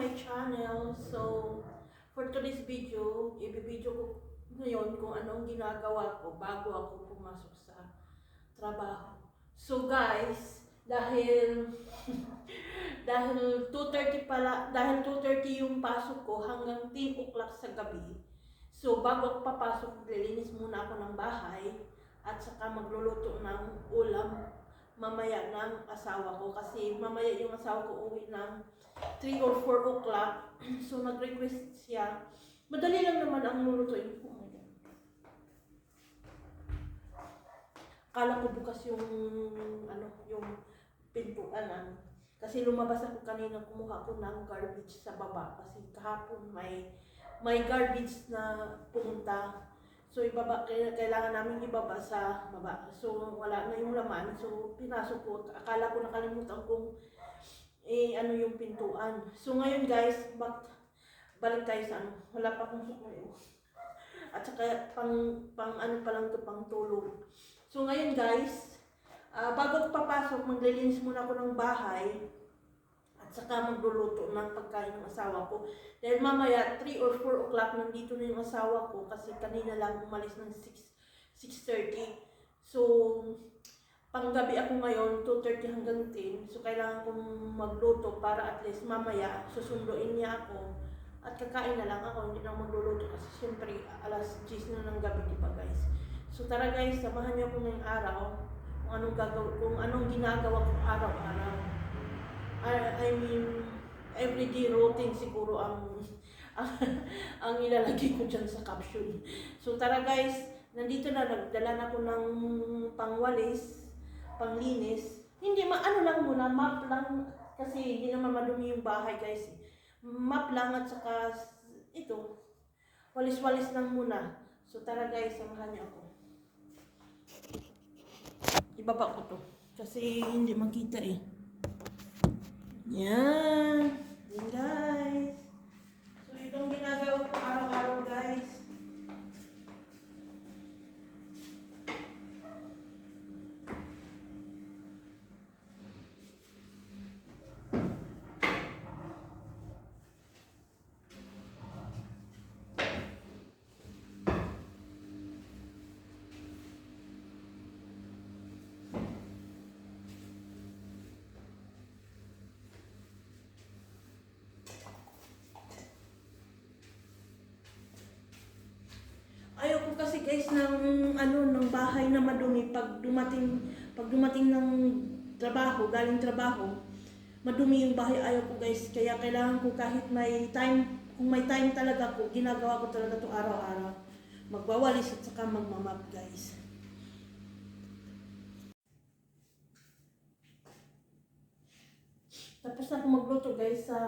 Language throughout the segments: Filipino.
my channel. So, for today's video, ibibideo ko ngayon kung anong ginagawa ko bago ako pumasok sa trabaho. So guys, dahil dahil 2:30 pala, dahil 2:30 yung pasok ko hanggang 10 o'clock sa gabi. So bago ako papasok, lilinis muna ako ng bahay at saka magluluto ng ulam mamaya ng asawa ko kasi mamaya yung asawa ko uwi ng 3 or 4 o'clock. So nag-request siya. Madali lang naman ang lulutuin ko. Oh. Akala ko bukas yung ano, yung pintuan ano. Kasi lumabas ako kanina, kumuha ko ng garbage sa baba kasi kahapon may may garbage na pumunta. So ibaba kailangan namin ibaba sa baba. So wala na yung laman. So pinasok ko. Akala ko nakalimutan kong eh ano yung pintuan. So ngayon guys, bak balik tayo sa ano. Wala pa akong suklayo. At saka pang pang ano pa lang to pang tulog. So ngayon guys, ah, bago papasok, maglilinis muna ako ng bahay saka magluluto ng pagkain ng asawa ko. Dahil mamaya 3 or 4 o'clock nandito na yung asawa ko kasi kanina lang umalis ng 6 6:30. So panggabi ako ngayon 2:30 hanggang 10. So kailangan kong magluto para at least mamaya susunduin niya ako at kakain na lang ako, hindi na magluluto kasi syempre alas 10 na ng gabi, di ba guys? So tara guys, samahan niyo ako ngayong araw kung anong gagawin, kung anong ginagawa ko araw-araw. Mean, everyday routine siguro ang ang, ilalagay ko dyan sa caption. So tara guys, nandito na, nagdala na ako ng pangwalis, panglinis. Hindi, ma ano lang muna, map lang, kasi hindi naman madumi yung bahay guys. Map lang at saka ito, walis-walis lang muna. So tara guys, samahan niyo ako. Ibaba ko to. Kasi hindi makita eh. Yan. Yan guys. So itong ginagawa ko araw-araw guys. Guys ng ano ng bahay na madumi pag dumating pag dumating ng trabaho, galing trabaho, madumi yung bahay ayaw ko guys. Kaya kailangan ko kahit may time, kung may time talaga ko, ginagawa ko talaga to araw-araw. Magwawalis at saka magmamap guys. Tapos ako magluto guys sa,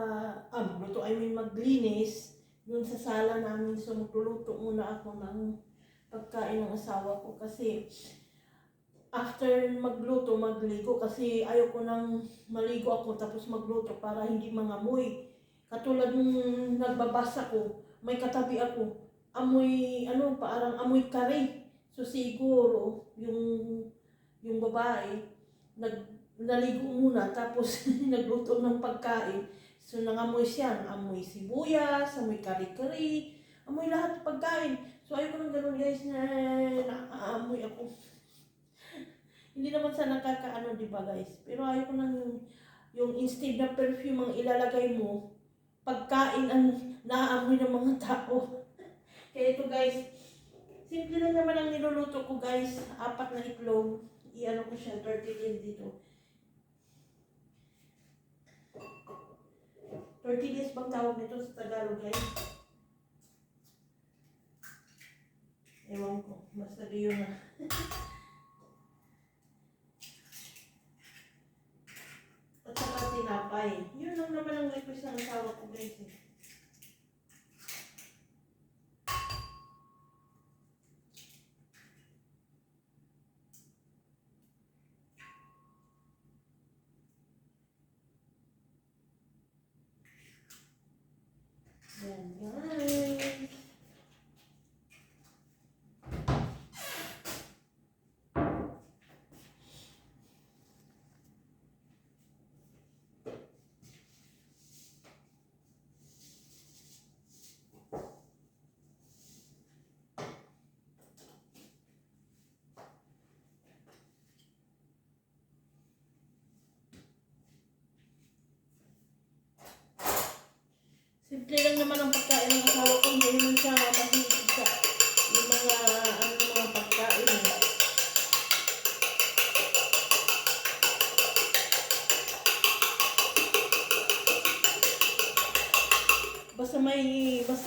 ah magluto, I mean maglinis dun sa sala namin. So magluluto muna ako ng pagkain ng asawa ko kasi after magluto, magligo kasi ayaw ko nang maligo ako tapos magluto para hindi mangamoy. Katulad nung nagbabasa ko, may katabi ako, amoy, ano, parang amoy kare. So siguro, yung, yung babae, nag, naligo muna tapos nagluto ng pagkain. So nangamoy siya, amoy sibuyas, amoy kari-kari, amoy lahat pagkain. So ayoko nang ganun guys na naaamoy ako. Hindi naman sa nakakaano, di ba guys? Pero ayoko nang yung, yung instead na perfume ang ilalagay mo, pagkain ang naaamoy ng mga tao. Kaya ito guys, simple lang naman ang niluluto ko guys. Apat na itlog. I-ano ko siya, tortilla dito. Tortillas bang tawag nito sa Tagalog guys? Ewan ko. Basta yun na.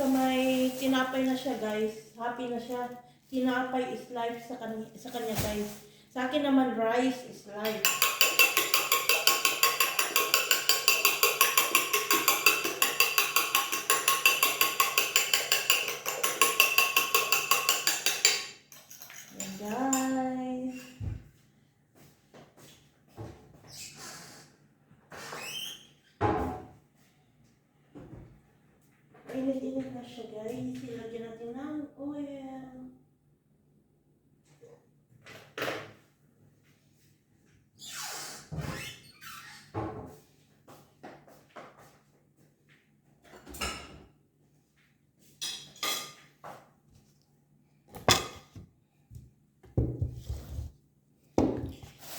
basta may tinapay na siya guys. Happy na siya. Tinapay is life sa kanya, sa kanya guys. Sa akin naman rice is life. Init-init na siya guys. Ilagyan natin ng oil.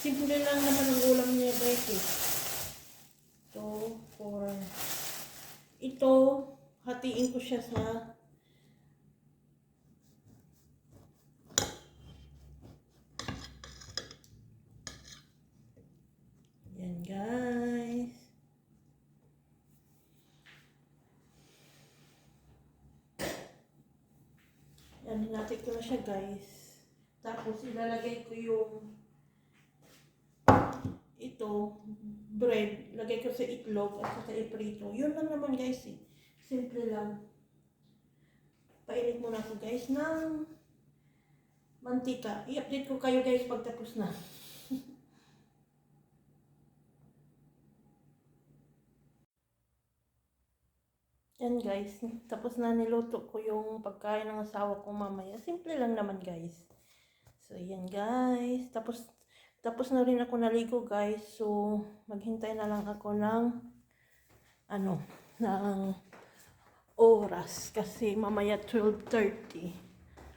Simple lang naman ang ulam niya guys. Ito, for... Ito, hatiin ko siya sa... Yan guys. Yan, hinati ko na siya guys. Tapos ilalagay ko yung ito, bread, lagay ko sa itlog at saka iprito. Yun lang naman guys eh. Simple lang. Painit muna ako guys ng mantika. I-update ko kayo guys pag tapos na. Yan guys, tapos na niluto ko yung pagkain ng asawa ko mamaya. Simple lang naman guys. So yan guys, tapos tapos na rin ako naligo guys. So maghintay na lang ako ng ano, ng oras kasi mamaya 12:30.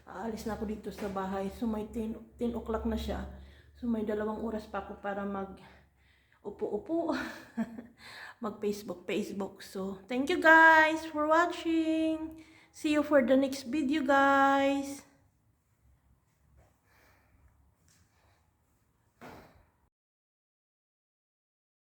Aalis na ako dito sa bahay. So may 10, 10 o'clock na siya. So may dalawang oras pa ako para mag upo-upo. mag Facebook Facebook. So thank you guys for watching. See you for the next video guys.